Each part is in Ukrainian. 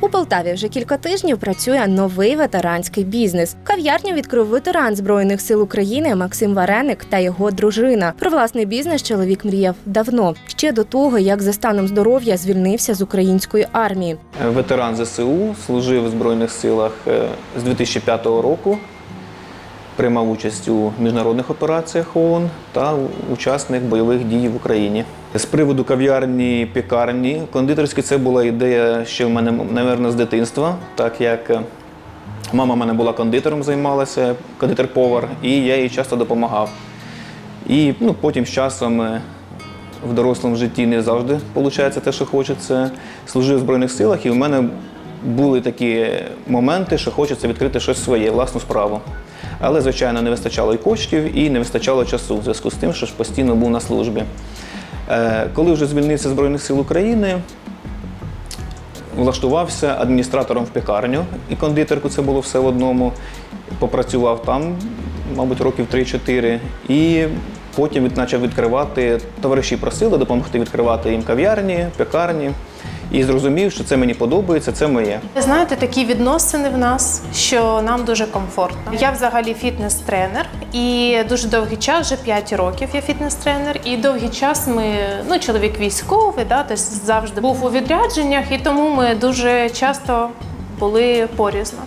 У Полтаві вже кілька тижнів працює новий ветеранський бізнес. Кав'ярню відкрив ветеран збройних сил України Максим Вареник та його дружина. Про власний бізнес чоловік мріяв давно, ще до того, як за станом здоров'я звільнився з української армії. Ветеран ЗСУ служив в Збройних силах е, з 2005 року. Приймав участь у міжнародних операціях ООН та учасник бойових дій в Україні. З приводу кав'ярні, пікарні, кондитерські це була ідея ще в мене, мабуть, з дитинства, так як е, мама в мене була кондитером, займалася, кондитер-повар, і я їй часто допомагав. І ну, потім з часом е, в дорослому житті не завжди виходить те, що хочеться. Служив в Збройних силах, і в мене були такі моменти, що хочеться відкрити щось своє, власну справу. Але, звичайно, не вистачало і коштів, і не вистачало часу в зв'язку з тим, що ж постійно був на службі. Е, Коли вже звільнився Збройних сил України, влаштувався адміністратором в пекарню і кондитерку, це було все в одному. Попрацював там, мабуть, років 3-4. І потім почав відкривати. Товариші просили допомогти відкривати їм кав'ярні, пекарні. І зрозумів, що це мені подобається, це моє. Знаєте, такі відносини в нас, що нам дуже комфортно. Я взагалі фітнес-тренер, і дуже довгий час, вже 5 років я фітнес-тренер. І довгий час ми, ну, чоловік військовий, да, тобто завжди був у відрядженнях, і тому ми дуже часто були порізно.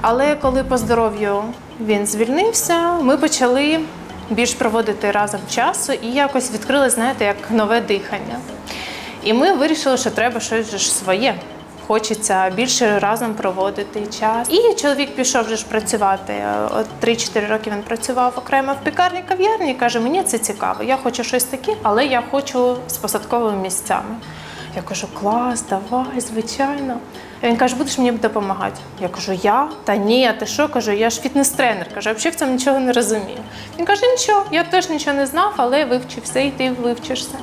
Але коли по здоров'ю він звільнився, ми почали більш проводити разом часу і якось відкрили, знаєте, як нове дихання. І ми вирішили, що треба щось своє. Хочеться більше разом проводити час. І чоловік пішов вже ж працювати. От 3-4 роки він працював окремо в пікарні кав'ярні. Каже, мені це цікаво. Я хочу щось таке, але я хочу з посадковими місцями. Я кажу, клас, давай, звичайно. Він каже, будеш мені допомагати. Я кажу, я? Та ні, а ти що? Кажу, я ж фітнес-тренер. Кажу, взагалі в цьому нічого не розумію. Він каже, нічого, я теж нічого не знав, але вивчився, і ти вивчишся.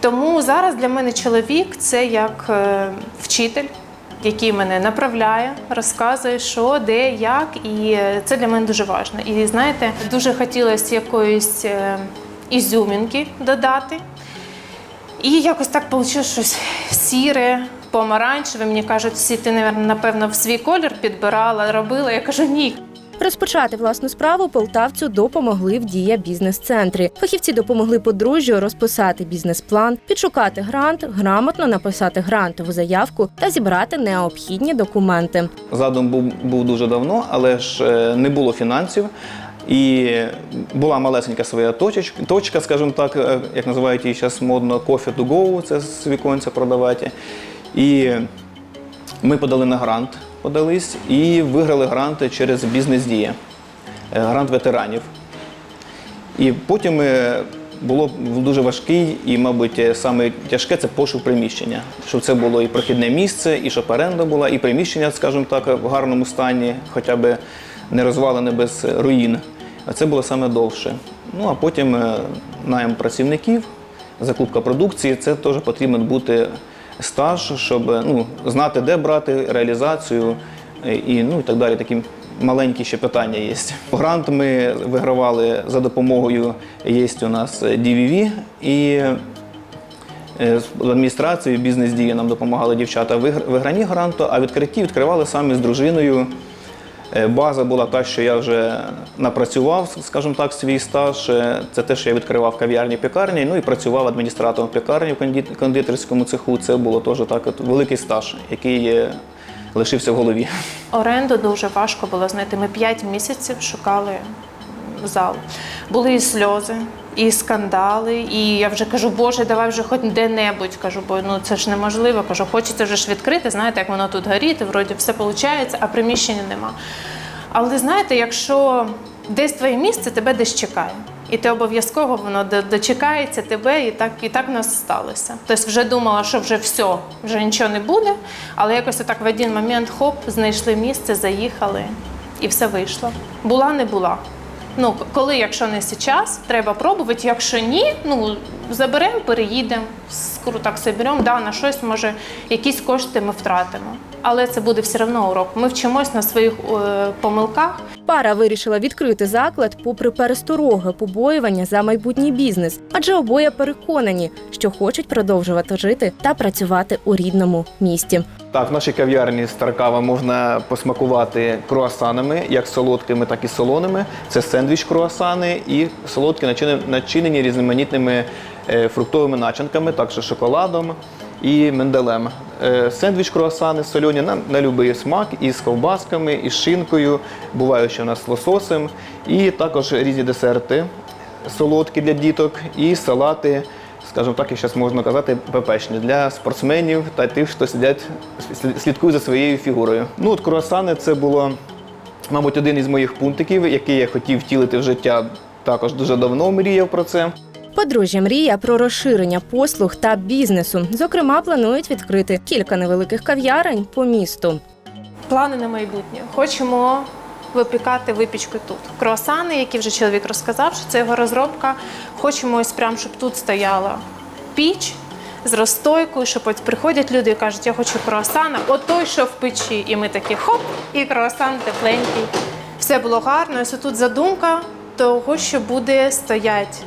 Тому зараз для мене чоловік це як е, вчитель, який мене направляє, розказує, що, де, як, і е, це для мене дуже важливо. І знаєте, дуже хотілося якоїсь е, ізюмінки додати. І якось так вийшло щось сіре, помаранчеве. Мені кажуть, всі ти, напевно, в свій колір підбирала, робила. Я кажу, ні. Розпочати власну справу полтавцю допомогли в дія бізнес-центрі. Фахівці допомогли подружжю розписати бізнес-план, підшукати грант, грамотно написати грантову заявку та зібрати необхідні документи. Задум був, був дуже давно, але ж е, не було фінансів. І була малесенька своя точечка, точка, скажімо так, е, як називають її зараз модно, coffee to go, це з віконця продавати. І ми подали на грант, подались і виграли гранти через бізнес-дія, е, грант ветеранів. І потім е, було дуже важкий і, мабуть, е, саме тяжке це пошук приміщення. Щоб це було і прохідне місце, і щоб оренда була, і приміщення, скажімо так, в гарному стані, хоча б не розвалене без руїн. А це було саме довше. Ну а потім найм працівників, закупка продукції, це теж потрібен бути стаж, щоб е, ну, знати, де брати реалізацію е, і, ну, і так далі. Такі маленькі ще питання є. Грант ми вигравали за допомогою є у нас DVV і в з адміністрацією бізнес дії нам допомагали дівчата в вигр- гранту, а відкритті відкривали самі з дружиною. Е, База була та, що я вже напрацював, скажімо так, свій стаж. Е, Це те, що я відкривав кав'ярні пекарні, ну і працював адміністратором пекарні в кондитерському цеху. Це було теж так, от, великий стаж, який е, лишився в голові. Оренду дуже важко було знайти. Ми п'ять місяців шукали зал. Були і сльози, і скандали. І я вже кажу, Боже, давай вже хоч де-небудь. Кажу, бо ну це ж неможливо. Кажу, хочеться вже ж відкрити, знаєте, як воно тут горіти, вроді все виходить, а приміщення нема. Але знаєте, якщо десь твоє місце, тебе десь чекає. І ти обов'язково воно дочекається тебе, і так, і так в нас сталося. Тобто вже думала, що вже все, вже нічого не буде, але якось так в один момент хоп, знайшли місце, заїхали, і все вийшло. Була, не була. Ну, коли, якщо не зараз, треба пробувати. Якщо ні, ну заберемо, переїдемо. скру так собі беремо, да, на щось може якісь кошти ми втратимо. Але це буде все одно урок. Ми вчимось на своїх е, помилках. Пара вирішила відкрити заклад попри перестороги, побоювання за майбутній бізнес, адже обоє переконані, що хочуть продовжувати жити та працювати у рідному місті. Так, в нашій кав'ярні Старкава можна посмакувати круасанами, як солодкими, так і солоними. Це сендвіч круасани і солодкі начинені, начинені різноманітними фруктовими начинками, також шоколадом і миндалем. Е, Сендвіч круасани сольоні на, на будь-який смак із ковбасками, із шинкою, буває ще у нас з лососем, і також різні десерти солодкі для діток і салати скажімо так, як зараз можна казати, ППшні для спортсменів та тих, хто сидять, слідкують за своєю фігурою. Ну, от круасани це було, мабуть, один із моїх пунктиків, який я хотів втілити в життя. Також дуже давно мріяв про це. Подружжя мріє про розширення послуг та бізнесу. Зокрема, планують відкрити кілька невеликих кав'ярень по місту. Плани на майбутнє. Хочемо випікати випічку тут. Круасани, які вже чоловік розказав, що це його розробка. Хочемо ось прям, щоб тут стояла піч з розстойкою, що от приходять люди і кажуть, я хочу круасана, от той, що в печі. І ми такі хоп, і круасан тепленький. Все було гарно. Ось тут задумка того, що буде стоять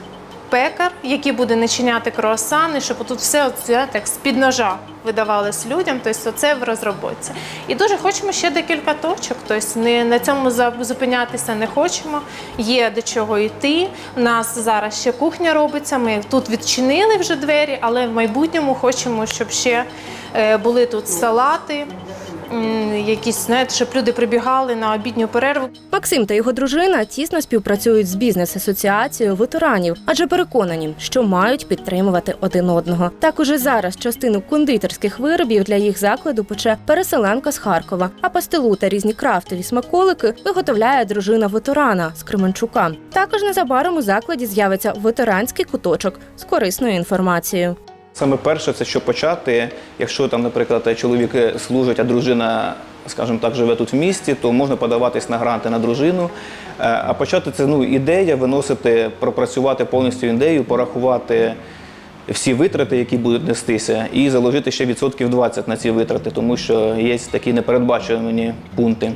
пекар, який буде начиняти круасани, щоб тут все так як з-під ножа видавалось людям. Тобто це в розробці. І дуже хочемо ще декілька точок. Тобто не на цьому зупинятися не хочемо. Є до чого йти. У нас зараз ще кухня робиться. Ми тут відчинили вже двері, але в майбутньому хочемо, щоб ще були тут салати. Якісь знаєте, щоб люди прибігали на обідню перерву. Максим та його дружина тісно співпрацюють з бізнес-асоціацією ветеранів, адже переконані, що мають підтримувати один одного. Так уже зараз частину кондитерських виробів для їх закладу пече переселенка з Харкова, а пастилу та різні крафтові смаколики виготовляє дружина ветерана з Кременчука. Також незабаром у закладі з'явиться ветеранський куточок з корисною інформацією. Саме перше, це що почати. Якщо там, наприклад, чоловік служить, а дружина, скажімо так, живе тут в місті, то можна подаватись на гранти на дружину. Е, А почати це ну, ідея, виносити, пропрацювати повністю ідею, порахувати всі витрати, які будуть нестися, і заложити ще відсотків 20 на ці витрати, тому що є такі непередбачувані пункти.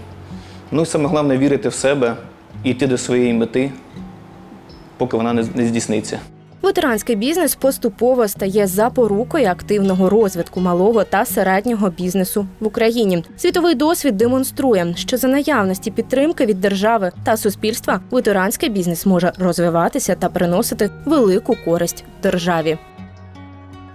Ну і саме головне вірити в себе і йти до своєї мети, поки вона не не здійсниться. Ветеранський бізнес поступово стає запорукою активного розвитку малого та середнього бізнесу в Україні. Світовий досвід демонструє, що за наявності підтримки від держави та суспільства ветеранський бізнес може розвиватися та приносити велику користь державі.